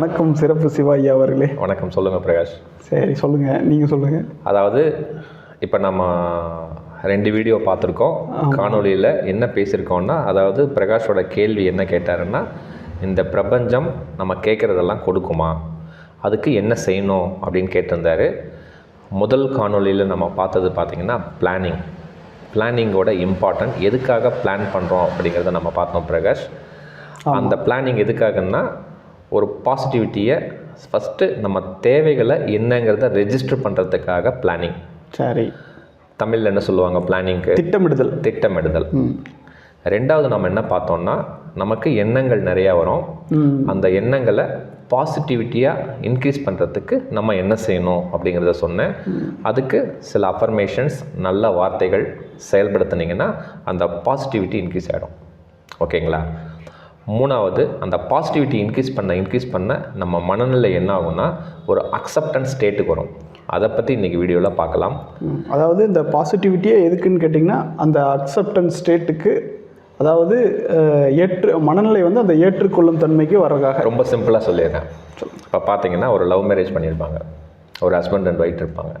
வணக்கம் சிறப்பு சிவாஜி அவர்களே. வணக்கம் சொல்லுங்கள் பிரகாஷ். சரி சொல்லுங்கள் நீங்கள் சொல்லுங்கள் அதாவது இப்போ நம்ம ரெண்டு வீடியோ பார்த்துருக்கோம். காணொளியில் என்ன பேசியிருக்கோம்னா அதாவது பிரகாஷோட கேள்வி என்ன கேட்டாருன்னா இந்த பிரபஞ்சம் நம்ம கேட்குறதெல்லாம் கொடுக்குமா? அதுக்கு என்ன செய்யணும் அப்படின்னு கேட்டிருந்தாரு. முதல் காணொளியில் நம்ம பார்த்தது பார்த்திங்கன்னா பிளானிங் பிளானிங்கோட இம்பார்ட்டன்ட் எதுக்காக பிளான் பண்ணுறோம் அப்படிங்கிறத நம்ம பார்த்தோம் பிரகாஷ். அந்த பிளானிங் எதுக்காகன்னா ஒரு பாசிட்டிவிட்டியை ஃபஸ்ட்டு நம்ம தேவைகளை என்னங்கிறத ரெஜிஸ்டர் பண்ணுறதுக்காக பிளானிங் சரி. தமிழில் என்ன சொல்லுவாங்க பிளானிங்க்கு திட்டமிடுதல். திட்டமிடுதல். ரெண்டாவது நம்ம என்ன பார்த்தோம்னா நமக்கு எண்ணங்கள் நிறையா வரும். அந்த எண்ணங்களை பாசிட்டிவிட்டியாக இன்க்ரீஸ் பண்ணுறதுக்கு நம்ம என்ன செய்யணும் அப்படிங்கிறத சொன்னேன். அதுக்கு சில அஃபர்மேஷன்ஸ் நல்ல வார்த்தைகள் செயல்படுத்துனீங்கன்னா அந்த பாசிட்டிவிட்டி இன்க்ரீஸ் ஆகிடும் ஓகேங்களா? மூணாவது அந்த பாசிட்டிவிட்டி இன்க்ரீஸ் பண்ண இன்க்ரீஸ் பண்ண நம்ம மனநிலை என்ன ஆகும்னா ஒரு அக்செப்டன்ஸ் ஸ்டேட்டுக்கு வரும். அதை பற்றி இன்றைக்கி வீடியோவில் பார்க்கலாம். அதாவது இந்த பாசிட்டிவிட்டியே எதுக்குன்னு கேட்டிங்கன்னா அந்த அக்செப்டன்ஸ் ஸ்டேட்டுக்கு அதாவது ஏற்று மனநிலை வந்து அந்த ஏற்றுக்கொள்ளும் தன்மைக்கு வர்றதுக்காக ரொம்ப சிம்பிளாக சொல்லிடுறேன். இப்போ பார்த்தீங்கன்னா ஒரு லவ் மேரேஜ் பண்ணியிருப்பாங்க. ஒரு ஹஸ்பண்ட் அண்ட் ஒய்ஃப் இருப்பாங்க.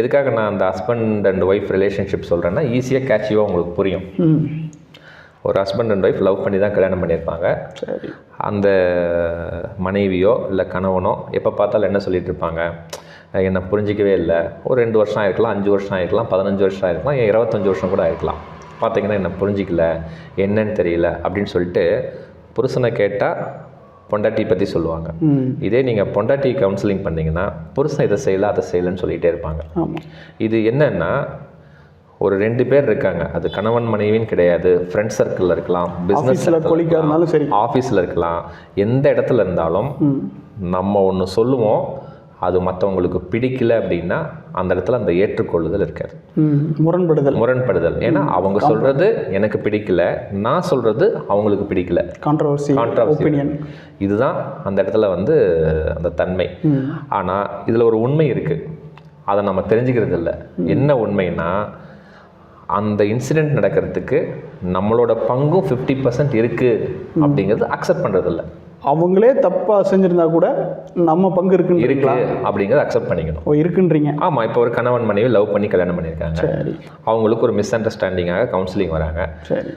எதுக்காக நான் அந்த ஹஸ்பண்ட் அண்ட் ஒய்ஃப் ரிலேஷன்ஷிப் சொல்கிறேன்னா ஈஸியாக கேட்சிவாக உங்களுக்கு புரியும். ஒரு ஹஸ்பண்ட் அண்ட் ஒய்ஃப் லவ் பண்ணி தான் கல்யாணம் பண்ணியிருப்பாங்க. சரி. அந்த மனைவியோ இல்லை கணவனோ எப்போ பார்த்தாலும் என்ன சொல்லிட்டு இருப்பாங்க? என்னை புரிஞ்சிக்கவே இல்லை. ஒரு ரெண்டு வருஷம் ஆயிருக்கலாம் அஞ்சு வருஷம் ஆயிருக்கலாம் பதினஞ்சு வருஷம் ஆயிருக்கலாம் ஏன் இருபத்தஞ்சு வருஷம் கூட ஆயிருக்கலாம். பார்த்தீங்கன்னா என்னை புரிஞ்சிக்கல என்னன்னு தெரியல அப்படின்னு சொல்லிட்டு புருஷனை கேட்டால் பொண்டாட்டி பற்றி சொல்லுவாங்க. இதே நீங்கள் பொண்டாட்டி கவுன்சிலிங் பண்ணீங்கன்னா புருஷன் இதை செய்யல அதை செய்யலைன்னு சொல்லிகிட்டே இருப்பாங்க. இது என்னன்னா ஒரு ரெண்டு பேர் இருக்காங்க. அது கணவன் மனைவின்னு கிடையாது. ஃப்ரெண்ட் சர்க்கிளில் இருக்கலாம். பிஸ்னஸ் ஆஃபீஸில் கொலிக்காக இருந்தாலும் சரி. ஆஃபீஸில் இருக்கலாம். எந்த இடத்துல இருந்தாலும் நம்ம ஒன்று சொல்லுவோம். அது மற்றவங்களுக்கு பிடிக்கல அப்படின்னா அந்த இடத்துல அந்த ஏற்றுக்கொள்ளுதல் இருக்காது. முரண்படுதல். முரண்படுதல். ஏன்னா அவங்க சொல்கிறது எனக்கு பிடிக்கல. நான் சொல்கிறது அவங்களுக்கு பிடிக்கல. கான்ட்ரவர்சி. ஒப்பீனியன் இதுதான் அந்த இடத்துல வந்து அந்த தன்மை. ஆனால் இதில் ஒரு உண்மை இருக்குது அதை நம்ம தெரிஞ்சுக்கிறது இல்லை என்ன உண்மைன்னா அந்த இன்சிடெண்ட் நடக்கிறதுக்கு நம்மளோட பங்கும் ஃபிஃப்டி பர்சன்ட் இருக்குது அப்படிங்கிறது அக்செப்ட் பண்ணுறதில்ல அவங்களே தப்பாக செஞ்சுருந்தா கூட நம்ம பங்கு இருக்கு இருக்குன்றீங்களா அப்படிங்கிறத அக்செப்ட் பண்ணிக்கணும். ஓ இருக்குன்றீங்க. ஆமாம் இப்போ ஒரு கணவன் மனைவி லவ் பண்ணி கல்யாணம் பண்ணியிருக்காங்க. சரி. அவங்களுக்கு ஒரு மிஸ் அண்டர்ஸ்டாண்டிங்காக கவுன்சிலிங் வராங்க. சரி.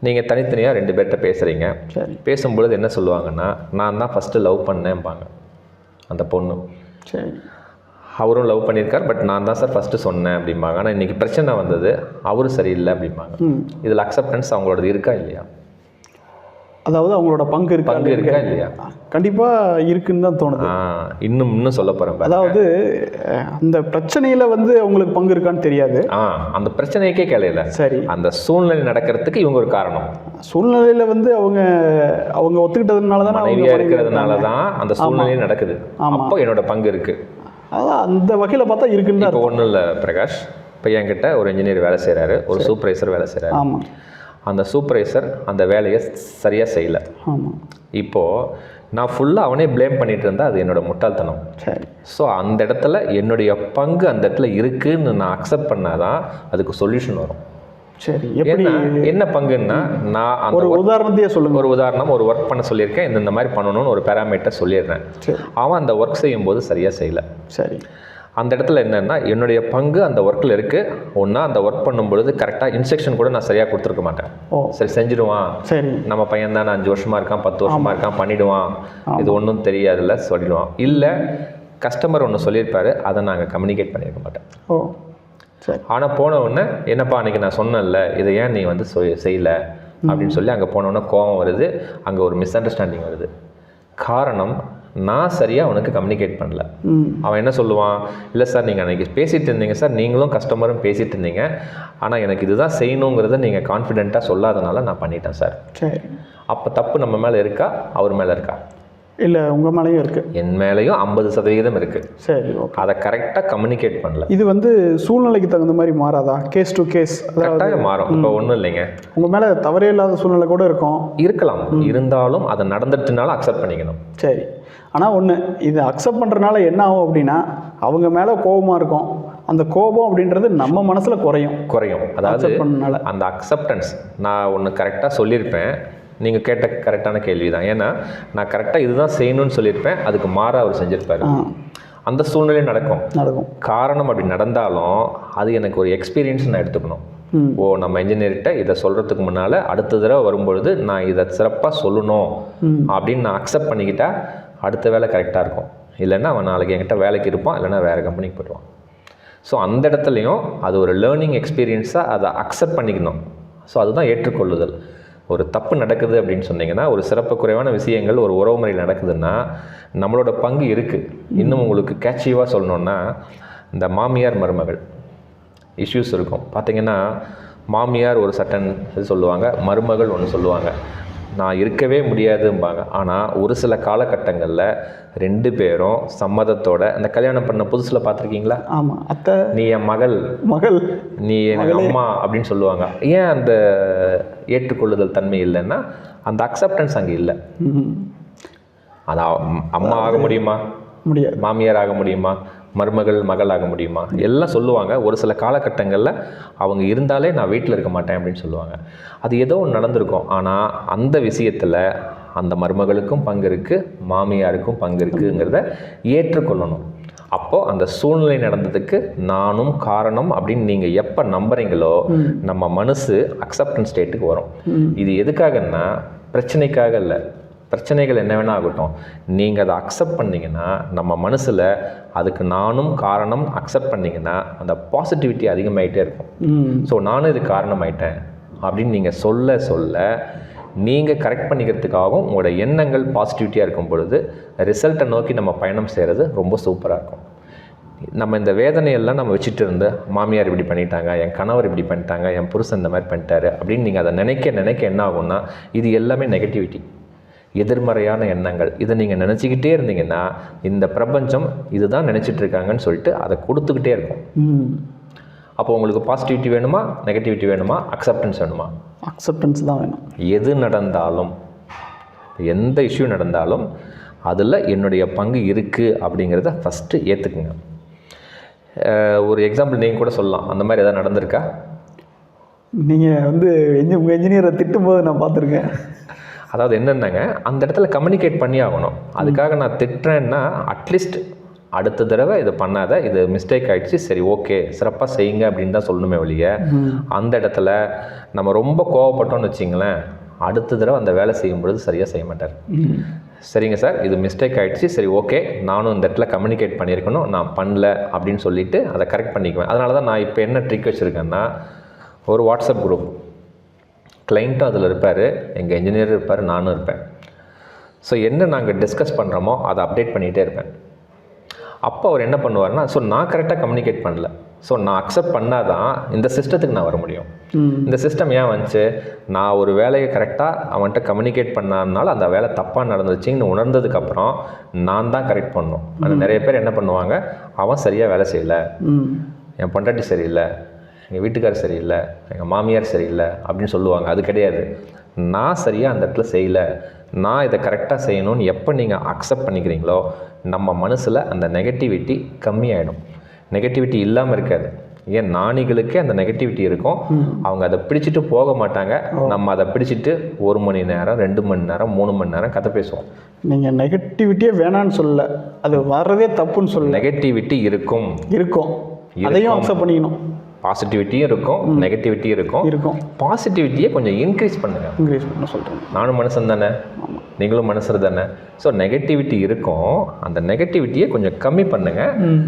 நீங்கள் தனித்தனியாக ரெண்டு பேர்கிட்ட பேசுகிறீங்க சரி. பேசும்பொழுது என்ன சொல்லுவாங்கன்னா நான் தான் ஃபஸ்ட்டு லவ் பண்ணேன்பாங்க. அந்த பொண்ணு. சரி. அவரும் லவ் பண்ணியிருக்கார் பட் நான் தான் சார் ஃபஸ்ட்டு சொன்னேன் அப்படிம்பாங்க. ஆனால் இன்றைக்கி பிரச்சனை வந்தது அவரும் சரியில்லை அப்படிம்பாங்க. இதில் அக்செப்டன்ஸ் அவங்களோடது இருக்கா இல்லையா? அதாவது அவங்களோட பங்கு இருக்கா பங்கு இருக்கா இல்லையா? கண்டிப்பாக இருக்குன்னு தான் தோணுது. இன்னும் இன்னும் சொல்ல போகிறேன் அதாவது அந்த பிரச்சனையில் வந்து அவங்களுக்கு பங்கு இருக்கான்னு தெரியாது. ஆ அந்த பிரச்சனைக்கே கேளையில. சரி. அந்த சூழ்நிலை நடக்கிறதுக்கு இவங்க ஒரு காரணம். சூழ்நிலையில் வந்து அவங்க அவங்க ஒத்துக்கிட்டதுனால தானே அவங்க மனைவியா மனைவியா இருக்கிறதுனால. தான் அந்த சூழ்நிலை நடக்குது. அப்போ என்னோட பங்கு இருக்கு. அதான் அந்த வகையில் பார்த்தா இருக்குன்னு இப்போ ஒன்றும் இல்லை பிரகாஷ். இப்போ என்கிட்ட ஒரு இன்ஜினியர் வேலை செய்கிறாரு ஒரு சூப்பர்வைசர் வேலை செய்கிறாரு ஆமாம் அந்த சூப்பர்வைசர் அந்த வேலையை சரியாக செய்யலை. ஆமாம் இப்போது நான் ஃபுல்லாக அவனே ப்ளேம் பண்ணிட்டு இருந்தா அது என்னோட முட்டாள்தனம். சரி. ஸோ அந்த இடத்துல என்னுடைய பங்கு அந்த இடத்துல இருக்குன்னு நான் அக்செப்ட் பண்ணாதான் அதுக்கு சொல்யூஷன் வரும். சரி எப்படி என்ன பங்குன்னா நான் ஒரு உதாரணத்தையே சொல்லுங்க. ஒரு உதாரணம் ஒரு ஒர்க் பண்ண சொல்லியிருக்கேன் இந்த இந்த மாதிரி பண்ணணும்னு ஒரு பேராமீட்டர் சொல்லிடுறேன். அவன் அந்த ஒர்க் செய்யும்போது சரியாக செய்யலை. சரி. அந்த இடத்துல என்னென்னா என்னுடைய பங்கு அந்த ஒர்க்கில் இருக்குது ஒன்றா அந்த ஒர்க் பண்ணும்பொழுது கரெக்டாக இன்ஸ்ட்ரக்ஷன் கூட நான் சரியாக கொடுத்துருக்க மாட்டேன். ஓ. சரி செஞ்சிடுவான். சரி. நம்ம பையன் தான் அஞ்சு வருஷமா இருக்கான் பத்து வருஷமா இருக்கான் பண்ணிடுவான். இது ஒன்றும் தெரியாதுல்ல சொல்லிடுவான். இல்லை கஸ்டமர் ஒன்று சொல்லியிருப்பாரு அதை நாங்கள் கம்யூனிகேட் பண்ணியிருக்க மாட்டேன். ஆனால் போன உடனே என்னப்பா அன்றைக்கி நான் சொன்னேன்ல இதை ஏன் நீ வந்து செய்யல? அப்படின்னு சொல்லி அங்கே போன உடனே கோவம் வருது. அங்கே ஒரு மிஸ் அண்டர்ஸ்டாண்டிங் வருது. காரணம் நான் சரியாக அவனுக்கு கம்யூனிகேட் பண்ணல. அவன் என்ன சொல்லுவான்? இல்லை சார் நீங்கள் அன்றைக்கி பேசிகிட்டு இருந்தீங்க சார். நீங்களும் கஸ்டமரும் பேசிகிட்டு இருந்தீங்க. ஆனால் எனக்கு இதுதான் செய்யணுங்கிறத நீங்கள் கான்ஃபிடென்ட்டாக சொல்லாதனால நான் பண்ணிட்டேன் சார். சரி. அப்போ தப்பு நம்ம மேலே இருக்கா? அவர் மேலே இருக்கா? இல்லை உங்கள் மேலேயும் இருக்குது என் மேலேயும் ஐம்பது சதவீதம் இருக்குது சரி ஓகே அதை கரெக்டாக கம்யூனிகேட் பண்ணல. இது வந்து சூழ்நிலைக்கு தகுந்த மாதிரி மாறாதா? கேஸ் டு கேஸ் கரெக்டாக மாறும். இப்போ ஒன்றும் இல்லைங்க. உங்கள் மேலே தவறே இல்லாத சூழ்நிலை கூட இருக்கும். இருக்கலாம். இருந்தாலும் அது நடந்துட்டுனாலும் அக்செப்ட் பண்ணிக்கணும். சரி. ஆனால் ஒன்று இது அக்செப்ட் பண்ணுறனால என்ன ஆகும் அப்படின்னா அவங்க மேலே கோபமாக இருக்கும். அந்த கோபம் அப்படின்றது நம்ம மனசில் குறையும். குறையும். அதாவது அந்த அக்செப்டன்ஸ் நான் ஒன்று கரெக்டாக சொல்லியிருப்பேன். நீங்கள் கேட்ட கரெக்டான கேள்வி தான் ஏன்னா நான் கரெக்டாக இதுதான் செய்யணும்னு சொல்லியிருப்பேன். அதுக்கு மாறா அவர் செஞ்சிருப்பாரு. அந்த சூழ்நிலை நடக்கும். நடக்கும். காரணம் அப்படி நடந்தாலும் அது எனக்கு ஒரு எக்ஸ்பீரியன்ஸ் நான் எடுத்துக்கணும். ஓ நம்ம இன்ஜினியர்கிட்ட இதை சொல்கிறதுக்கு முன்னால் அடுத்த தடவை வரும்பொழுது நான் இதை சிறப்பாக சொல்லணும். அப்படின்னு நான் அக்செப்ட் பண்ணிக்கிட்டா அடுத்த வேலை கரெக்டாக இருக்கும். இல்லைன்னா அவன் நாளைக்கு என்கிட்ட வேலைக்கு இருப்பான் இல்லைன்னா வேறு கம்பெனிக்கு போயிடுவான். ஸோ அந்த இடத்துலையும் அது ஒரு லேர்னிங் எக்ஸ்பீரியன்ஸாக அதை அக்செப்ட் பண்ணிக்கணும். ஸோ அதுதான் ஏற்றுக்கொள்ளுதல். ஒரு தப்பு நடக்குது அப்படின்னு சொன்னீங்கன்னா ஒரு சிறப்பு குறைவான விஷயங்கள் ஒரு உறவு முறையில் நடக்குதுன்னா நம்மளோட பங்கு இருக்குது இன்னும் உங்களுக்கு கேட்சிவாக சொல்லணுன்னா இந்த மாமியார் மருமகள் இஷ்யூஸ் இருக்கும். பார்த்தீங்கன்னா மாமியார் ஒரு சட்டன் இது சொல்லுவாங்க மருமகள் ஒன்று சொல்லுவாங்க. நான் இருக்கவே முடியாதும்பாங்க. ஆனால் ஒரு சில காலகட்டங்களில் ரெண்டு பேரும் சம்மதத்தோட அந்த கல்யாணம் பண்ண புதுசில் பார்த்துருக்கீங்களா? ஆமாம் அத்தை நீ என் மகள். மகள். நீ எனக்கு அம்மா அப்படின்னு சொல்லுவாங்க. ஏன் அந்த ஏற்றுக்கொள்ளுதல் தன்மை இல்லைன்னா அந்த அக்செப்டன்ஸ் அங்கே இல்லை. ம் அது அம்- அம்மா ஆக முடியுமா? முடியாது. மாமியார் ஆக முடியுமா? மருமகள் மகள் ஆக முடியுமா? எல்லாம் சொல்லுவாங்க. ஒரு சில காலகட்டங்களில் அவங்க இருந்தாலே நான் வீட்டில் இருக்க மாட்டேன் அப்படின்னு சொல்லுவாங்க. அது ஏதோ ஒன்று நடந்திருக்கும். ஆனால் அந்த விஷயத்தில் அந்த மருமகளுக்கும் பங்கு இருக்குது மாமியாருக்கும் பங்கு இருக்குங்கிறத ஏற்றுக்கொள்ளணும். அப்போது அந்த சூழ்நிலை நடந்ததுக்கு நானும் காரணம் அப்படின்னு நீங்கள் எப்போ நம்புறீங்களோ நம்ம மனசு அக்செப்டன்ஸ் ஸ்டேட்டுக்கு வரும். இது எதுக்காகன்னா பிரச்சனைக்காக இல்லை. பிரச்சனைகள் என்ன வேணா ஆகட்டும். நீங்கள் அதை அக்செப்ட் பண்ணீங்கன்னா நம்ம மனசில் அதுக்கு நானும் காரணம் அக்செப்ட் பண்ணீங்கன்னா அந்த பாசிட்டிவிட்டி அதிகமாயிட்டே இருக்கும். ஸோ நானும் இது காரணமாயிட்டேன். அப்படின்னு நீங்கள் சொல்ல சொல்ல நீங்கள் கரெக்ட் பண்ணிக்கிறதுக்காகவும் உங்களோட எண்ணங்கள் பாசிட்டிவிட்டியாக இருக்கும் பொழுது ரிசல்ட்டை நோக்கி நம்ம பயணம் செய்கிறது ரொம்ப சூப்பராக இருக்கும். நம்ம இந்த வேதனையெல்லாம் நம்ம வச்சுட்டு இருந்து மாமியார் இப்படி பண்ணிட்டாங்க என் கணவர் இப்படி பண்ணிட்டாங்க என் புருஷன் இந்த மாதிரி பண்ணிட்டாரு அப்படின்னு நீங்கள் அதை நினைக்க நினைக்க என்ன ஆகும்னா இது எல்லாமே நெகட்டிவிட்டி எதிர்மறையான எண்ணங்கள். இதை நீங்கள் நினச்சிக்கிட்டே இருந்தீங்கன்னா இந்த பிரபஞ்சம் இதுதான் நினச்சிட்டு இருக்காங்கன்னு சொல்லிட்டு அதை கொடுத்துக்கிட்டே இருக்கும். அப்போ உங்களுக்கு பாசிட்டிவிட்டி வேணுமா நெகட்டிவிட்டி வேணுமா அக்செப்டன்ஸ் வேணுமா? அக்செப்டன்ஸ் தான் வேணும். எது நடந்தாலும் எந்த இஷ்யூ நடந்தாலும் அதில் என்னுடைய பங்கு இருக்குது அப்படிங்கிறத ஃபஸ்ட்டு ஏற்றுக்குங்க ஒரு எக்ஸாம்பிள் நீங்கள் கூட சொல்லலாம். அந்த மாதிரி எதாவது நடந்திருக்கா? நீங்கள் வந்து எஞ்சி உங்கள் என்ஜினியரை திட்டும்போது நான் பார்த்துருக்கேன். அதாவது என்னென்னங்க? அந்த இடத்துல கம்யூனிகேட் பண்ணி ஆகணும். அதுக்காக நான் திட்டுறேன்னா அட்லீஸ்ட் அடுத்த தடவை இதை பண்ணாத இது மிஸ்டேக் ஆயிடுச்சு சரி ஓகே சிறப்பாக செய்யுங்க அப்படின்னு தான் சொல்லணுமே ஒழிய அந்த இடத்துல நம்ம ரொம்ப கோவப்பட்டோம்னு வச்சிங்களேன் அடுத்த தடவை அந்த வேலை செய்யும் பொழுது சரியாக செய்ய மாட்டார். சரிங்க சார் இது மிஸ்டேக் ஆயிடுச்சு சரி ஓகே நானும் இந்த இடத்துல கம்யூனிகேட் பண்ணியிருக்கணும் நான் பண்ணல அப்படின்னு சொல்லிட்டு அதை கரெக்ட் பண்ணிக்குவேன். அதனால தான் நான் இப்போ என்ன ட்ரிக் வச்சுருக்கேன்னா ஒரு வாட்ஸ்அப் குரூப் கிளைண்ட்டும் அதில் இருப்பார் எங்கள் இன்ஜினியர் இருப்பார் நானும் இருப்பேன். ஸோ என்ன நாங்கள் டிஸ்கஸ் பண்ணுறோமோ அதை அப்டேட் பண்ணிகிட்டே இருப்பேன். அப்போ அவர் என்ன பண்ணுவார்னா ஸோ நான் கரெக்டாக கம்யூனிகேட் பண்ணல. ஸோ நான் அக்செப்ட் பண்ணால் தான் இந்த சிஸ்டத்துக்கு நான் வர முடியும். இந்த சிஸ்டம் ஏன் வந்துச்சு? நான் ஒரு வேலையை கரெக்டாக அவன்கிட்ட கம்யூனிகேட் பண்ணனால அந்த வேலை தப்பாக நடந்துச்சுன்னு உணர்ந்ததுக்கப்புறம் நான் தான் கரெக்ட் பண்ணணும். ஆனால் நிறைய பேர் என்ன பண்ணுவாங்க? அவன் சரியாக வேலை செய்யலை. என் பொண்டாட்டி சரியில்லை. எங்கள் வீட்டுக்காரர் சரியில்லை எங்கள் மாமியார் சரியில்லை அப்படின்னு சொல்லுவாங்க. அது கிடையாது. நான் சரியாக அந்த இடத்துல செய்யலை. நான் இதை கரெக்டாக செய்யணும்னு எப்போ நீங்கள் அக்செப்ட் பண்ணிக்கிறீங்களோ நம்ம மனசில் அந்த நெகட்டிவிட்டி கம்மியாயிடும். நெகட்டிவிட்டி இல்லாமல் இருக்காது. ஏன்? நாணிகளுக்கே அந்த நெகட்டிவிட்டி இருக்கும். அவங்க அதை பிடிச்சிட்டு போக மாட்டாங்க. நம்ம அதை பிடிச்சிட்டு ஒரு மணி நேரம் ரெண்டு மணி நேரம் மூணு மணி நேரம் கதை பேசுவோம். நீங்கள் நெகட்டிவிட்டியே வேணான்னு சொல்லல. அது வர்றதே தப்புன்னு சொல்லல. நெகட்டிவிட்டி இருக்கும். இருக்கும். அதையும் அக்செப்ட் பண்ணிக்கணும். பாசிட்டிவிட்டியும் இருக்கும் நெகட்டிவிட்டியும் இருக்கும். இருக்கும். பாசிட்டிவிட்டியை கொஞ்சம் இன்க்ரீஸ் பண்ணுங்கள் இன்க்ரீஸ் பண்ண சொல்கிறேன் நானும் மனுஷன் தானே? நீங்களும் மனுஷர் தானே? ஸோ நெகட்டிவிட்டி இருக்கும். அந்த நெகட்டிவிட்டியை கொஞ்சம் கம்மி பண்ணுங்கள் ம்.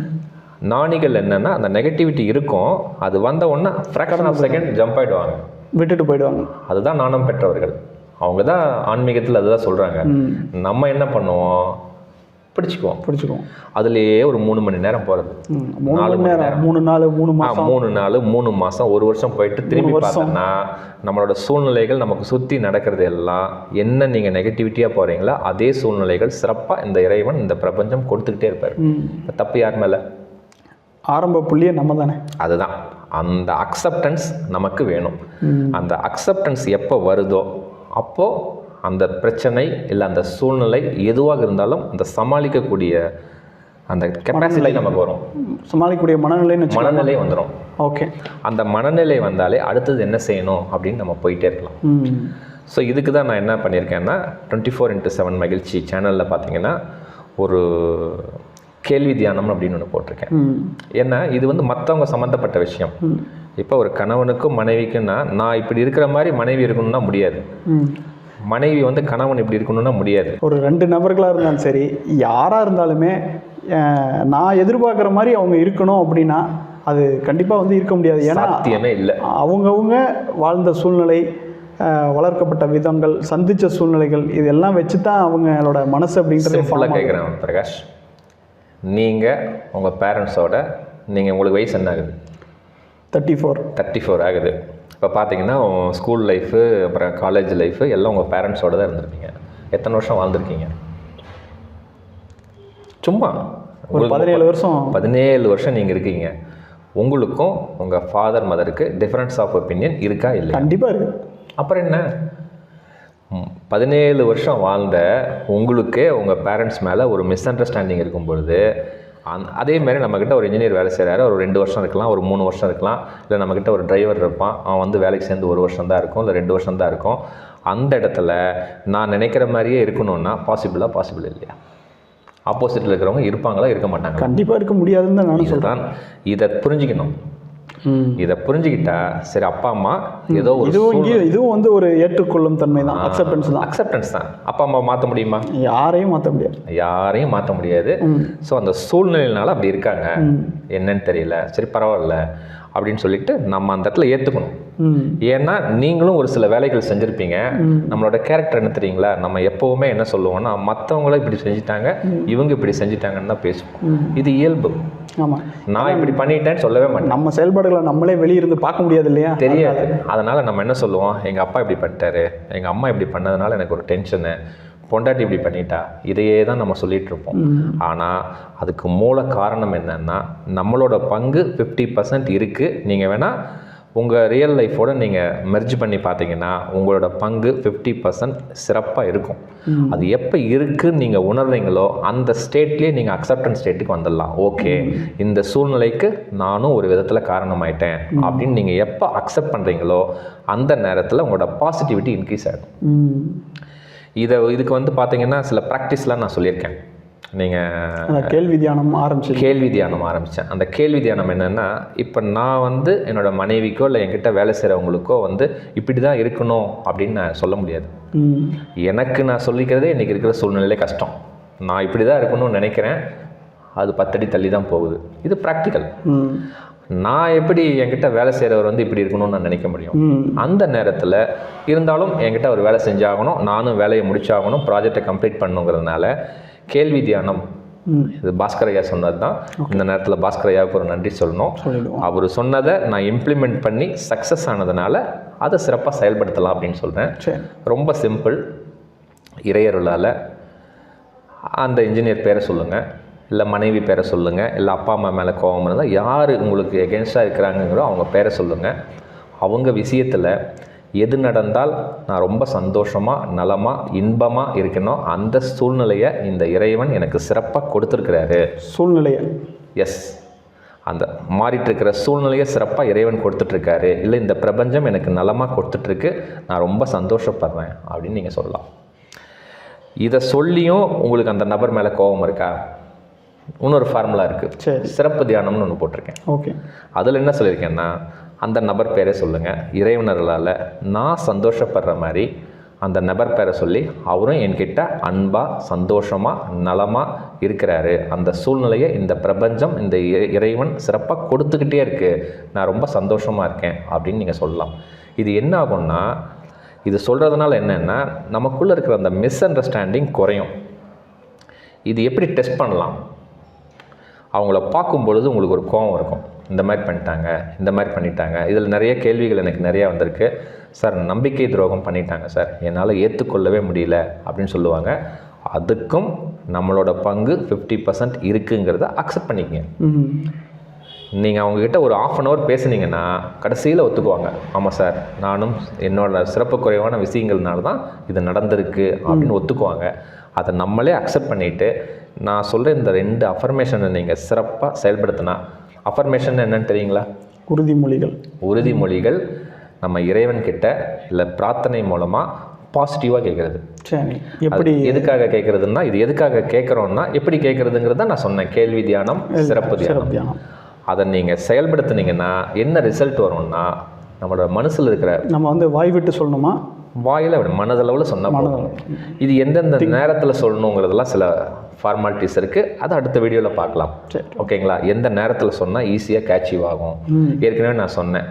நாணிகள் என்னென்னா அந்த நெகட்டிவிட்டி இருக்கும். அது வந்த உடனே ஃப்ராக்ஷன் ஆஃப் செகண்ட் ஜம்ப் ஆகிடுவாங்க விட்டுட்டு போயிடுவாங்க. அதுதான் நாணம் பெற்றவர்கள். அவங்க தான் ஆன்மீகத்தில் அதுதான் சொல்கிறாங்க நம்ம என்ன பண்ணுவோம்? பிடிச்சிக்குவோம். பிடிச்சிக்குவோம். அதுலேயே ஒரு மூணு மணி நேரம் போகிறது நாலு மணி நேரம் மூணு நாள் மூணு மாதம் மூணு நாள் மூணு மாதம் ஒரு வருஷம் போயிட்டு திரும்பி பார்த்தோன்னா நம்மளோட சூழ்நிலைகள் நமக்கு சுற்றி நடக்கிறது எல்லாம் என்ன நீங்கள் நெகட்டிவிட்டியாக போகிறீங்களோ அதே சூழ்நிலைகள் சிறப்பாக இந்த இறைவன் இந்த பிரபஞ்சம் கொடுத்துக்கிட்டே இருப்பார். தப்பு யார் மேலே? ஆரம்ப புள்ளியே நம்ம தானே? அதுதான். அந்த அக்செப்டன்ஸ் நமக்கு வேணும். அந்த அக்செப்டன்ஸ் எப்போ வருதோ அப்போது அந்த பிரச்சனை இல்லை அந்த சூழ்நிலை எதுவாக இருந்தாலும் அந்த சமாளிக்கக்கூடிய அந்த கெப்பாசிட்டி நமக்கு வரும். சமாளிக்கக்கூடிய மனநிலைன்னு வச்சு மனநிலை வந்துடும் ஓகே. அந்த மனநிலை வந்தாலே அடுத்தது என்ன செய்யணும் அப்படின்னு நம்ம போயிட்டே இருக்கலாம். ஸோ இதுக்கு தான் நான் என்ன பண்ணியிருக்கேன்னா டுவெண்ட்டி ஃபோர் இன்ட்டு செவன் மகிழ்ச்சி சேனலில் பார்த்தீங்கன்னா ஒரு கேள்வி தியானம் அப்படின்னு ஒன்று போட்டிருக்கேன். ஏன்னா இது வந்து மற்றவங்க சம்மந்தப்பட்ட விஷயம். இப்போ ஒரு கணவனுக்கும் மனைவிக்குன்னா நான் இப்படி இருக்கிற மாதிரி மனைவி இருக்கணும்னா முடியாது. மனைவி வந்து கணவன் இப்படி இருக்கணும்னா முடியாது. ஒரு ரெண்டு நபர்களாக இருந்தாலும் சரி யாராக இருந்தாலுமே நான் எதிர்பார்க்குற மாதிரி அவங்க இருக்கணும் அப்படின்னா அது கண்டிப்பாக வந்து இருக்க முடியாது. ஏன்னா இல்லை. அவங்கவுங்க வாழ்ந்த சூழ்நிலை வளர்க்கப்பட்ட விதங்கள் சந்தித்த சூழ்நிலைகள் இதெல்லாம் வச்சு தான் அவங்களோட மனசு அப்படின்றத சிம்பிளாக கேட்குறேன் பிரகாஷ். நீங்கள் உங்கள் பேரண்ட்ஸோட நீங்கள் உங்களுக்கு வயசு என்ன ஆகுது தேர்ட்டி ஃபோர் தேர்ட்டி ஃபோர் ஆகுது. இப்போ பார்த்தீங்கன்னா ஸ்கூல் லைஃபு அப்புறம் காலேஜ் லைஃபு எல்லாம் உங்கள் பேரண்ட்ஸோட தான் இருந்திருப்பீங்க. எத்தனை வருஷம் வாழ்ந்திருக்கீங்க? சும்மா. ஒரு பதினேழு வருஷம். பதினேழு வருஷம் நீங்கள் இருக்கீங்க. உங்களுக்கும் உங்கள் ஃபாதர் மதருக்கு டிஃப்ரென்ஸ் ஆஃப் ஒப்பீனியன் இருக்கா இல்லையா? கண்டிப்பாக இருக்குது அப்புறம் என்ன? பதினேழு வருஷம் வாழ்ந்த உங்களுக்கே உங்கள் பேரண்ட்ஸ் மேலே ஒரு மிஸ் அண்டர்ஸ்டாண்டிங் இருக்கும் பொழுது அந் அதே மாதிரி நம்மக்கிட்ட ஒரு இன்ஜினியர் வேலை செய்கிறாரு ஒரு ரெண்டு வருஷம் இருக்கலாம் ஒரு மூணு வருஷம் இருக்கலாம். இல்லை நம்மக்கிட்ட ஒரு டிரைவர் இருப்பான். அவன் வந்து வேலைக்கு சேர்ந்து ஒரு வருஷம் தான் இருக்கும் இல்லை ரெண்டு வருஷம் தான் இருக்கும். அந்த இடத்துல நான் நினைக்கிற மாதிரியே இருக்கணும்னா பாசிபிளா பாசிபிள் இல்லையா? ஆப்போசிட்டில் இருக்கிறவங்க இருப்பாங்களா இருக்க மாட்டாங்க கண்டிப்பாக இருக்க முடியாதுன்னு தான் நானும் சொல்கிறேன் இதை புரிஞ்சுக்கணும். இதை புரிஞ்சுக்கிட்டா சரி அப்பா அம்மா ஏதோ ஒரு இதுவும் இதுவும் வந்து ஒரு ஏற்றுக்கொள்ளும் தன்மை தான் அக்செப்டன்ஸ் தான். அக்செப்டன்ஸ் தான். அப்பா அம்மா மாற்ற முடியுமா? யாரையும் மாற்ற முடியாது. யாரையும் மாற்ற முடியாது. ஸோ அந்த சூழ்நிலையினால அப்படி இருக்காங்க. என்னன்னு தெரியல. சரி பரவாயில்ல அப்படின்னு சொல்லிட்டு நம்ம அந்த இடத்துல ஏற்றுக்கணும் ஏன்னா நீங்களும் ஒரு சில வேலைகள் செஞ்சுருப்பீங்க. நம்மளோட கேரக்டர் என்ன தெரியுங்களா? நம்ம எப்போவுமே என்ன சொல்லுவோம்னா மற்றவங்களும் இப்படி செஞ்சுட்டாங்க இவங்க இப்படி செஞ்சுட்டாங்கன்னு தான் பேசுவோம். இது இயல்பு. ஆமாம் நான் இப்படி பண்ணிட்டேன்னு சொல்லவே மாட்டேன். நம்ம செயல்பாடுகளை நம்மளே வெளியிருந்து பார்க்க முடியாது இல்லையா தெரியாது. அதனால. நம்ம என்ன சொல்லுவோம்? எங்க அப்பா இப்படி பண்ணிட்டாரு. எங்க அம்மா இப்படி பண்ணதுனால எனக்கு ஒரு டென்ஷனு. பொண்டாட்டி இப்படி பண்ணிட்டா? இதையே தான் நம்ம சொல்லிட்டு இருப்போம். ஆனால் அதுக்கு மூல காரணம் என்னன்னா நம்மளோட பங்கு ஃபிஃப்டி பர்சன்ட் இருக்குது நீங்கள் வேணால் உங்கள் ரியல் லைஃபோட நீங்கள் மெர்ஜ் பண்ணி பார்த்தீங்கன்னா உங்களோட பங்கு ஃபிஃப்டி பர்சன்ட் சிறப்பாக இருக்கும். அது எப்போ இருக்குன்னு நீங்கள் உணர்றீங்களோ அந்த ஸ்டேட்லேயே நீங்கள் அக்செப்டன்ஸ் ஸ்டேட்டுக்கு வந்துடலாம். ஓகே இந்த சூழ்நிலைக்கு நானும் ஒரு விதத்தில் காரணமாயிட்டேன். அப்படின்னு நீங்கள் எப்போ அக்செப்ட் பண்ணுறீங்களோ அந்த நேரத்தில் உங்களோட பாசிட்டிவிட்டி இன்க்ரீஸ் ஆகிடும் இதை இதுக்கு வந்து பார்த்தீங்கன்னா சில ப்ராக்டிஸ்லாம் நான் சொல்லியிருக்கேன். நீங்கள் கேள்வி தியானம் ஆரம்பிச்சு கேள்வி தியானம் ஆரம்பித்தேன் அந்த கேள்வி தியானம் என்னென்னா இப்போ நான் வந்து என்னோட மனைவிக்கோ இல்லை என்கிட்ட வேலை செய்கிறவங்களுக்கோ வந்து இப்படி தான் இருக்கணும் அப்படின்னு நான் சொல்ல முடியாது. எனக்கு நான் சொல்லிக்கிறதே இன்றைக்கி இருக்கிற சூழ்நிலையிலே கஷ்டம். நான் இப்படி தான் இருக்கணும்னு நினைக்கிறேன். அது பத்தடி தள்ளி தான் போகுது. இது ப்ராக்டிக்கல் நான் எப்படி என்கிட்ட வேலை செய்கிறவர் வந்து இப்படி இருக்கணும்னு நான் நினைக்க முடியும்? அந்த நேரத்தில் இருந்தாலும் என்கிட்ட ஒரு வேலை செஞ்சாகணும் நானும் வேலையை முடிச்சாகணும் ப்ராஜெக்டை கம்ப்ளீட் பண்ணுங்கிறதுனால கேள்வி தியானம். இது பாஸ்கர் ஐயா சொன்னது தான் இந்த நேரத்தில் பாஸ்கர் ஐயாவுக்கு ஒரு நன்றி சொல்லணும். அவர் சொன்னதை நான் இம்ப்ளிமெண்ட் பண்ணி சக்ஸஸ் ஆனதுனால அதை சிறப்பாக செயல்படுத்தலாம் அப்படின்னு சொல்கிறேன் ரொம்ப சிம்பிள் இறையருளால். அந்த இன்ஜினியர் பேரை சொல்லுங்கள் இல்லை மனைவி பேரை சொல்லுங்கள் இல்லை அப்பா அம்மா மேலே கோபம் இருந்தால் யார் உங்களுக்கு எகென்ஸ்டாக இருக்கிறாங்கங்கிறோ அவங்க பேரை சொல்லுங்கள் அவங்க விஷயத்தில் எது நடந்தால் நான் ரொம்ப சந்தோஷமாக நலமாக இன்பமாக இருக்கணும் அந்த சூழ்நிலையை இந்த இறைவன் எனக்கு சிறப்பாக கொடுத்துருக்கிறாரு. சூழ்நிலையை? எஸ் அந்த மாறிட்டு இருக்கிற சூழ்நிலையை சிறப்பாக இறைவன் கொடுத்துட்ருக்காரு இல்லை இந்த பிரபஞ்சம் எனக்கு நலமாக கொடுத்துட்ருக்கு நான் ரொம்ப சந்தோஷப்படுறேன் அப்படின்னு நீங்கள் சொல்லலாம். இதை சொல்லியும் உங்களுக்கு அந்த நபர் மேலே கோபம் இருக்கா? இன்னொரு ஃபார்முலா இருக்குது சரி. சிறப்பு தியானம்னு ஒன்று போட்டிருக்கேன். ஓகே. அதில் என்ன சொல்லியிருக்கேன்னா அந்த நபர் பேரை சொல்லுங்கள் இறைவனர்களால் நான் சந்தோஷப்படுற மாதிரி அந்த நபர் பேரை சொல்லி அவரும் என்கிட்ட அன்பாக சந்தோஷமாக நலமாக இருக்கிறாரு. அந்த சூழ்நிலையை இந்த பிரபஞ்சம் இந்த இறை- இறைவன் சிறப்பாக கொடுத்துக்கிட்டே இருக்குது நான் ரொம்ப சந்தோஷமாக இருக்கேன் அப்படின்னு நீங்கள் சொல்லலாம். இது என்ன ஆகும்னா இது சொல்கிறதுனால என்னென்னா நமக்குள்ளே இருக்கிற அந்த மிஸ் அண்டர்ஸ்டாண்டிங் குறையும். இது எப்படி டெஸ்ட் பண்ணலாம்? அவங்கள பார்க்கும் பொழுது உங்களுக்கு ஒரு கோபம் இருக்கும். இந்த மாதிரி பண்ணிட்டாங்க இந்த மாதிரி பண்ணிட்டாங்க. இதில் நிறைய கேள்விகள் எனக்கு நிறையா வந்திருக்கு. சார் நம்பிக்கை துரோகம் பண்ணிட்டாங்க சார். என்னால் ஏற்றுக்கொள்ளவே முடியல அப்படின்னு சொல்லுவாங்க. அதுக்கும் நம்மளோட பங்கு ஃபிஃப்டி பர்சன்ட் இருக்குங்கிறத அக்செப்ட் பண்ணிக்கங்க. நீங்கள் அவங்கக்கிட்ட ஒரு ஆஃப் அன் ஹவர் பேசுனீங்கன்னா கடைசியில் ஒத்துக்குவாங்க. ஆமாம் சார் நானும் என்னோட சிறப்பு குறைவான விஷயங்கள்னால தான் இது நடந்திருக்கு அப்படின்னு ஒத்துக்குவாங்க. அதை நம்மளே அக்செப்ட் பண்ணிவிட்டு நான் சொல்கிற இந்த ரெண்டு அஃபர்மேஷனை நீங்கள் சிறப்பாக செயல்படுத்தினா அஃபர்மேஷன் என்னன்னு தெரியுங்களா? உறுதிமொழிகள். உறுதிமொழிகள் நம்ம இறைவன்கிட்ட இல்லை பிரார்த்தனை மூலமாக பாசிட்டிவாக கேட்குறது சரி. எப்படி? எதுக்காக கேட்குறதுன்னா இது எதுக்காக கேட்குறோன்னா எப்படி கேட்குறதுங்கிறத நான் சொன்னேன். கேள்வி தியானம் சிறப்பு தியானம். அதை நீங்கள் செயல்படுத்துனீங்கன்னா என்ன ரிசல்ட் வரும்னா நம்மளோட மனசில் இருக்கிற நம்ம வந்து வாய் விட்டு சொல்லணுமா? வாயில விட மனதளவில் சொன்னால் போதும். இது எந்தெந்த நேரத்தில் சொல்லணுங்கிறதெல்லாம் சில ஃபார்மாலிட்டிஸ் இருக்குது அதை அடுத்த வீடியோவில் பார்க்கலாம். சரி. ஓகேங்களா எந்த நேரத்தில் சொன்னால் ஈஸியாக கேட்சிவ் ஆகும். ஏற்கனவே நான் சொன்னேன்.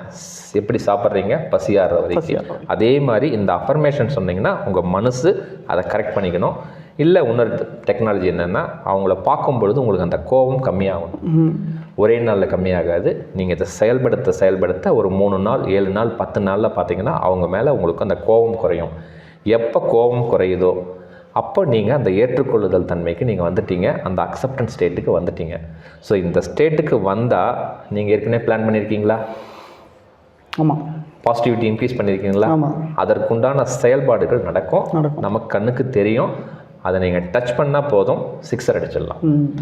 எப்படி சாப்பிட்றீங்க? பசியாடுற வரைக்கும். அதே மாதிரி இந்த அஃபர்மேஷன் சொன்னீங்கன்னா உங்கள் மனசு அதை கரெக்ட் பண்ணிக்கணும். இல்லை இன்னொரு டெக்னாலஜி என்னென்னா அவங்கள பார்க்கும் பொழுது உங்களுக்கு அந்த கோபம் கம்மியாகணும் ம். ஒரே நாளில் கம்மியாகாது. நீங்கள் இதை செயல்படுத்த செயல்படுத்த ஒரு மூணு நாள் ஏழு நாள் பத்து நாளில் பார்த்தீங்கன்னா அவங்க மேலே உங்களுக்கு அந்த கோபம் குறையும். எப்போ கோபம் குறையுதோ அப்போ நீங்கள் அந்த ஏற்றுக்கொள்ளுதல் தன்மைக்கு நீங்கள் வந்துட்டீங்க. அந்த அக்செப்டன்ஸ் ஸ்டேட்டுக்கு வந்துட்டீங்க. ஸோ இந்த ஸ்டேட்டுக்கு வந்தால் நீங்கள் ஏற்கனவே பிளான் பண்ணியிருக்கீங்களா ஆமாம் பாசிட்டிவிட்டி இன்க்ரீஸ் பண்ணியிருக்கீங்களா அதற்குண்டான செயல்பாடுகள் நடக்கும். நமக்கு கண்ணுக்கு தெரியும். அதை நீங்கள் டச் பண்ணால் போதும் சிக்ஸர் அடிச்சிடலாம்.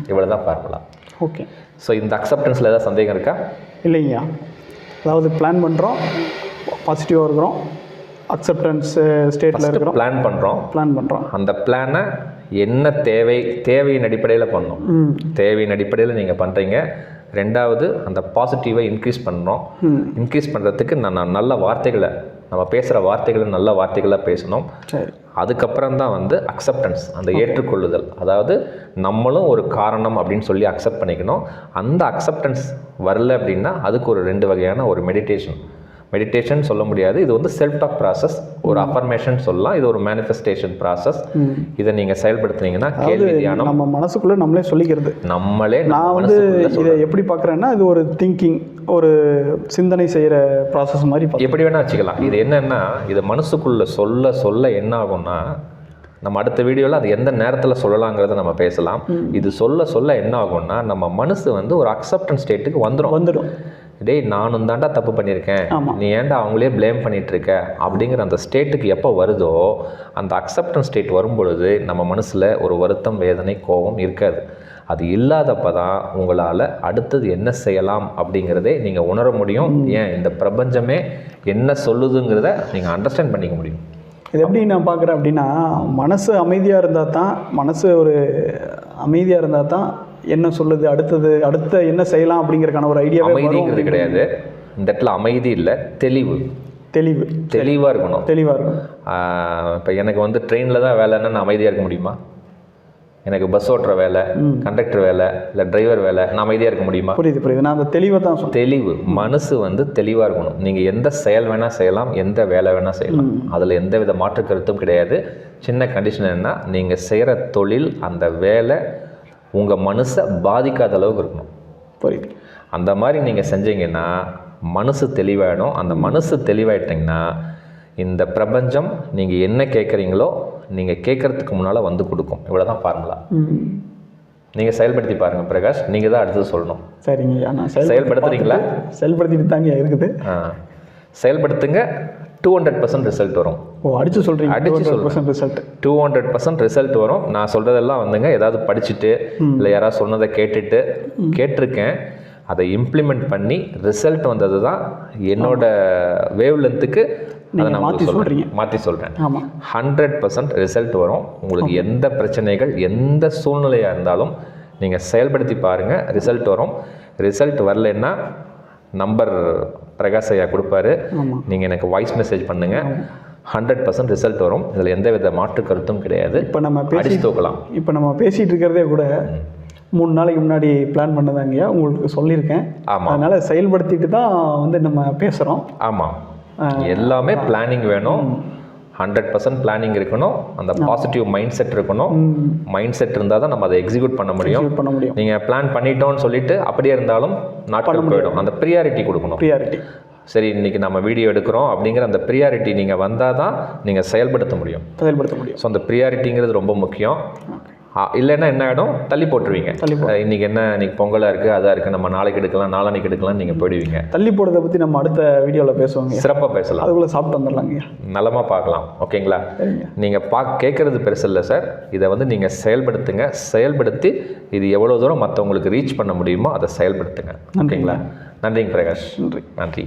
இவ்வளோ தான் ஃபார்முலா ஓகே. ஸோ இந்த அக்செப்டன்ஸில் ஏதாவது சந்தேகம் இருக்கா? இல்லைங்கய்யா. அதாவது பிளான் பண்ணுறோம் பாசிட்டிவாக இருக்கிறோம் அக்செப்டன்ஸ் ஸ்டேட்டில் இருக்கிறோம். பிளான் பண்ணுறோம் பிளான் பண்ணுறோம் அந்த பிளானை என்ன தேவை தேவையின் அடிப்படையில் பண்ணணும் தேவையின் அடிப்படையில் நீங்கள் பண்ணுறீங்க ரெண்டாவது அந்த பாசிட்டிவை இன்க்ரீஸ் பண்ணுறோம் ம். இன்க்ரீஸ் பண்ணுறதுக்கு நான் நான் நல்ல வார்த்தைகளை நம்ம பேசுகிற வார்த்தைகளை நல்ல வார்த்தைகளாக பேசணும். அதுக்கப்புறம் தான் வந்து அக்செப்டன்ஸ் அந்த ஏற்றுக்கொள்ளுதல். அதாவது நம்மளும் ஒரு காரணம் அப்படின்னு சொல்லி அக்செப்ட் பண்ணிக்கணும். அந்த அக்செப்டன்ஸ் வரல அப்படின்னா அதுக்கு ஒரு ரெண்டு வகையான ஒரு மெடிடேஷன் மெடிடேஷன் சொல்ல முடியாது. இது வந்து செல்ஃப் டாக் ப்ராசஸ் ஒரு அஃபர்மேஷன் சொல்லலாம். இது ஒரு மேனிஃபெஸ்டேஷன் ப்ராசஸ் இதை நீங்கள் செயல்படுத்துனீங்கன்னா கேள்வி தியானம். நம்ம மனசுக்குள்ளே நம்மளே சொல்லிக்கிறது. நம்மளே நம்ம நான் வந்து இதை எப்படி பார்க்குறேன்னா இது ஒரு திங்கிங் ஒரு சிந்தனை செய்கிற ப்ராசஸ் மாதிரி எப்படி வேணால் வச்சுக்கலாம். இது என்னன்னா இது மனசுக்குள்ள சொல்ல சொல்ல என்ன ஆகும்னா நம்ம அடுத்த வீடியோவில் அது எந்த நேரத்தில் சொல்லலாங்கிறத நம்ம பேசலாம். இது சொல்ல சொல்ல என்ன ஆகும்னா நம்ம மனசு வந்து ஒரு அக்செப்டன்ஸ் ஸ்டேட்டுக்கு வந்துடும் வந்துடும் டேய் நானும் தாண்டா தப்பு பண்ணியிருக்கேன். நீ ஏன்டா அவங்களே ப்ளேம் பண்ணிட்டு இருக்க அப்படிங்கிற அந்த ஸ்டேட்டுக்கு எப்போ வருதோ அந்த அக்செப்டன்ஸ் ஸ்டேட் வரும்பொழுது நம்ம மனசில் ஒரு வருத்தம் வேதனை கோபம் இருக்காது. அது இல்லாதப்ப தான் உங்களால் அடுத்தது என்ன செய்யலாம் அப்படிங்கிறதே நீங்கள் உணர முடியும். ஏன்? இந்த பிரபஞ்சமே என்ன சொல்லுதுங்கிறத நீங்கள் அண்டர்ஸ்டாண்ட் பண்ணிக்க முடியும். இது எப்படி நான் பார்க்குறேன் அப்படின்னா மனசு அமைதியாக இருந்தால் தான் மனசு ஒரு அமைதியாக இருந்தால் தான் என்ன சொல்லுது அடுத்தது அடுத்த என்ன செய்யலாம் அப்படிங்கறதுக்கான ஒரு ஐடியாவே அமைதிங்கிறது கிடையாது. இந்த இடத்துல அமைதி இல்லை தெளிவு. தெளிவு. தெளிவாக இருக்கணும். தெளிவாக இருக்கும் இப்போ எனக்கு வந்து ட்ரெயினில் தான் வேலைன்னா நான் அமைதியாக இருக்க முடியுமா? எனக்கு பஸ் ஓட்டுற வேலை கண்டக்டர் வேலை இல்லை டிரைவர் வேலை நான் அமைதியாக இருக்க முடியுமா? புரியுது புரியுது. நான் அந்த தெளிவை தான் தெளிவு. மனசு வந்து தெளிவாக இருக்கணும். நீங்கள் எந்த செயல் வேணால் செய்யலாம் எந்த வேலை வேணால் செய்யலாம். அதில் எந்த வித மாற்று கருத்தும் கிடையாது. சின்ன கண்டிஷன் என்ன நீங்கள் செய்கிற தொழில் அந்த வேலை உங்கள் மனசை பாதிக்காத அளவுக்கு இருக்கணும். புரியுது. அந்த மாதிரி நீங்கள் செஞ்சீங்கன்னா மனசு தெளிவாயிடும். அந்த மனசு தெளிவாயிட்டிங்கன்னா இந்த பிரபஞ்சம் நீங்கள் என்ன கேட்குறீங்களோ நீங்கள் கேட்குறதுக்கு முன்னால் வந்து கொடுக்கும். இவ்வளோ தான் ஃபார்முலா நீங்கள் செயல்படுத்தி பாருங்கள் பிரகாஷ். நீங்கள் தான் அடுத்தது சொல்லணும். சரிங்கய்யா நான் செயல்படுத்துறீங்களா? செயல்படுத்திட்டு தாங்க இருக்குது. ஆ. செயல்படுத்துங்க. டூ ஹண்ட்ரட் பர்சன்ட் ரிசல்ட் வரும். ஓ அடிச்சு சொல்கிறீங்க அடிச்சு percent result two hundred percent result வரும். நான் சொல்கிறதெல்லாம் வந்துங்க ஏதாவது படிச்சுட்டு இல்லை யாராவது சொன்னதை கேட்டுட்டு கேட்டிருக்கேன். அதை இம்ப்ளிமெண்ட் பண்ணி ரிசல்ட் வந்தது தான் என்னோட வேவ் லென்த்துக்கு உங்களுக்கு சொல்றீங்க. சொல்கிறேன் மாற்றி சொல்கிறேன் ஆமாம் ஹண்ட்ரட் பர்சன்ட் ரிசல்ட் வரும். உங்களுக்கு எந்த பிரச்சனைகள் எந்த சூழ்நிலையாக இருந்தாலும் நீங்கள் செயல்படுத்தி பாருங்கள் ரிசல்ட் வரும். ரிசல்ட் வரலைன்னா நம்பர் பிரகாஷ் ஐயா கொடுப்பாரு. நீங்கள் எனக்கு வாய்ஸ் மெசேஜ் பண்ணுங்கள் ஹண்ட்ரட் பர்சன்ட் ரிசல்ட் வரும். இதில் எந்த வித மாற்று கருத்தும் கிடையாது. இப்போ நம்ம பேசி தூக்கலாம். இப்போ நம்ம பேசிகிட்டு இருக்கிறதே கூட மூணு நாளைக்கு முன்னாடி பிளான் பண்ணதாங்கய்யா. உங்களுக்கு சொல்லியிருக்கேன். ஆமாம் அதனால் செயல்படுத்திட்டு தான் வந்து நம்ம பேசுகிறோம் ஆமாம் எல்லாமே பிளானிங் வேணும். ஹண்ட்ரட் பர்சன்ட் பிளானிங் இருக்கணும். அந்த பாசிட்டிவ் மைண்ட் செட் இருக்கணும். மைண்ட் செட் இருந்தால் தான் நம்ம அதை எக்ஸிக்யூட் பண்ண முடியும். பண்ண முடியும். நீங்கள் பிளான் பண்ணிட்டோம்னு சொல்லிட்டு அப்படியே இருந்தாலும் நாட்கள் போயிடும். அந்த ப்ரியாரிட்டி கொடுக்கணும். ப்ரியாரிட்டி சரி இன்னைக்கு நம்ம வீடியோ எடுக்கிறோம் அப்படிங்கிற அந்த ப்ரியாரிட்டி நீங்கள் வந்தால் தான் நீங்கள் செயல்படுத்த முடியும். செயல்படுத்த முடியும். ஸோ அந்த ப்ரியாரிட்டிங்கிறது ரொம்ப முக்கியம். இல்லைன்னா என்ன ஆகிடும் தள்ளி போட்டுருவீங்க. இன்னைக்கு என்ன இன்னைக்கு பொங்கலாக இருக்குது அதாக இருக்குது நம்ம நாளைக்கு எடுக்கலாம் நாளான்னைக்கு எடுக்கலாம் நீங்கள் போயிடுவீங்க. தள்ளி போடுறதை பற்றி நம்ம அடுத்த வீடியோவில் பேசுவோங்க சிறப்பாக பேசலாம். அதுக்குள்ளே சாப்பிட்டு வந்துடலாங்கய்யா நலமாக பார்க்கலாம். ஓகேங்களா? நீங்கள் பா கேட்குறது பெருசு இல்லை சார். இதை வந்து நீங்கள் செயல்படுத்துங்க. செயல்படுத்தி இது எவ்வளோ தூரம் மற்றவங்களுக்கு ரீச் பண்ண முடியுமோ அதை செயல்படுத்துங்க. ஓகேங்களா? நன்றிங்க பிரகாஷ். நன்றி. நன்றி.